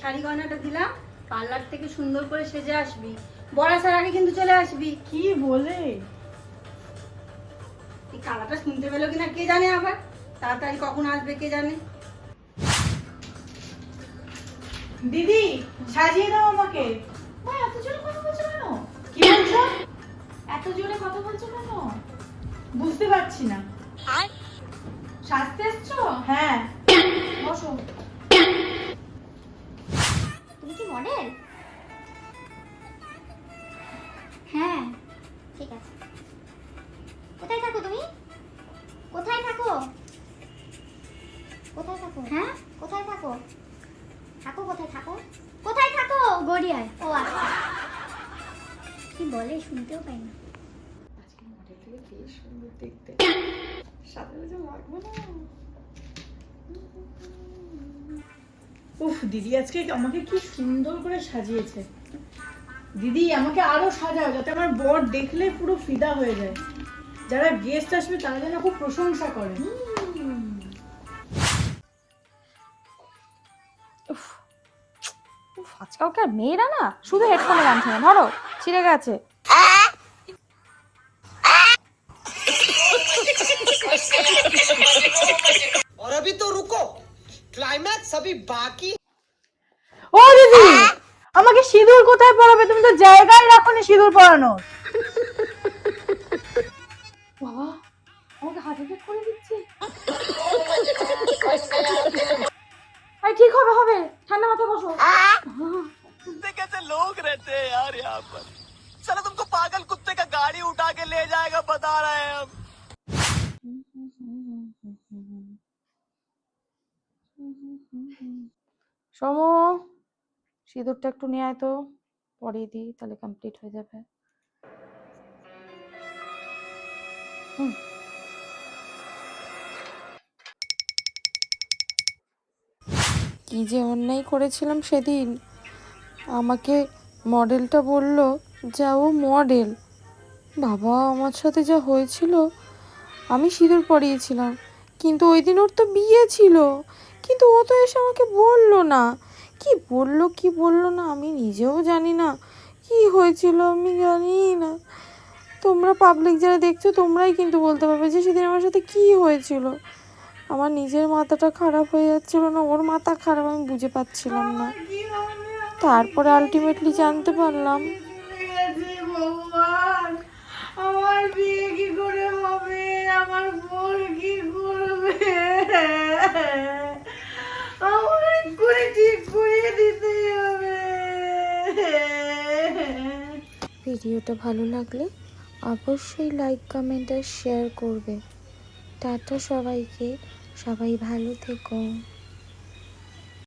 শাড়ি গয়নাটা দিলাম পার্লার থেকে সুন্দর করে সেজে আসবি। বড় আসার আগে কিন্তু চলে আসবি। কি বলে? এই কালাটা শুনতে পেল কিনা কে জানে আবার? তাড়াতাড়ি কখন আসবে কে জানে? দিদি সাজিয়ে দাও আমাকে। মা এত জোরে কথা বলছো কেন? কি বলছো? এত জোরে কথা বলছো কেন? বুঝতে পারছি না। সাজতে এসছো? হ্যাঁ। বসো তুমি কি মডেল? হ্যাঁ ঠিক আছে। কোথায় থাকো তুমি? কোথায় থাকো? কোথায় থাকো? হ্যাঁ কোথায় থাকো? থাকো কোথায়? থাকো। কোথায় থাকো? গড়িয়ায়। ও আচ্ছা। কি বলে শুনতেও পাই না। আজকে মডেল বেশ সুন্দর দেখতে। লাগবে না উফ দিদি আজকে আমাকে কি সুন্দর করে সাজিয়েছে দিদি আমাকে আরো সাজাও যাতে আমার বর দেখলে পুরো ফিদা হয়ে যায় যারা গেস্ট আসবে তারা যেন খুব প্রশংসা করে উফ, আজকালকার মেয়েরা না শুধু হেডফোনে গান শোনে ধরো ছিঁড়ে গেছে और अभी तो रुको क्लाइमैक्स अभी बाकी ও দিদি আমাকে সিঁদুর কোথায় পরাবে তুমি তো জায়গায় রাখোনি সিঁদুর পরানো বাবা আমাকে হার্ট অ্যাটাক করে দিচ্ছে আরে ঠিক হবে হবে ঠান্ডা মাথায় বসো कुत्ते कैसे लोग रहते हैं यार यहाँ पर चलो तुमको पागल कुत्ते का गाड़ी उठा के ले जाएगा बता रहे हैं हम সমু, সিঁদুরটা একটু নিয়ে আয় তো, পরিয়ে দিই, তাহলে কমপ্লিট হয়ে যাবে। হুম। কি যে অন্যায় করেছিলাম সেদিন। আমাকে মডেলটা বলল যা ও মডেল। বাবা, আমার সাথে যা হয়েছিল, আমি সিঁদুর পরিয়েছিলাম, কিন্তু ওই দিন ওর তো বিয়ে ছিল। কিন্তু ও তো এসে আমাকে বলল না। কি বলল কি বলল না আমি নিজেও জানি না। কি হয়েছিল আমি জানি না। তোমরা পাবলিক যারা দেখছ, তোমরাই কিন্তু বলতে পারবে যে সেদিন আমার সাথে কি হয়েছিল। আমার নিজের মাথাটা খারাপ হয়ে যাচ্ছিল না, ওর মাথা খারাপ আমি বুঝে পাচ্ছিলাম না। তারপরে আলটিমেটলি জানতে পারলাম। আমার বিয়ে কি করে হবে? আমার বর কি করবে আমার করে ঠিক করিয়ে দিতে হবে ভিডিওটা ভালো লাগলে অবশ্যই লাইক কমেন্ট আর শেয়ার করবে। টাটা সবাইকে। সবাই ভালো থেকো।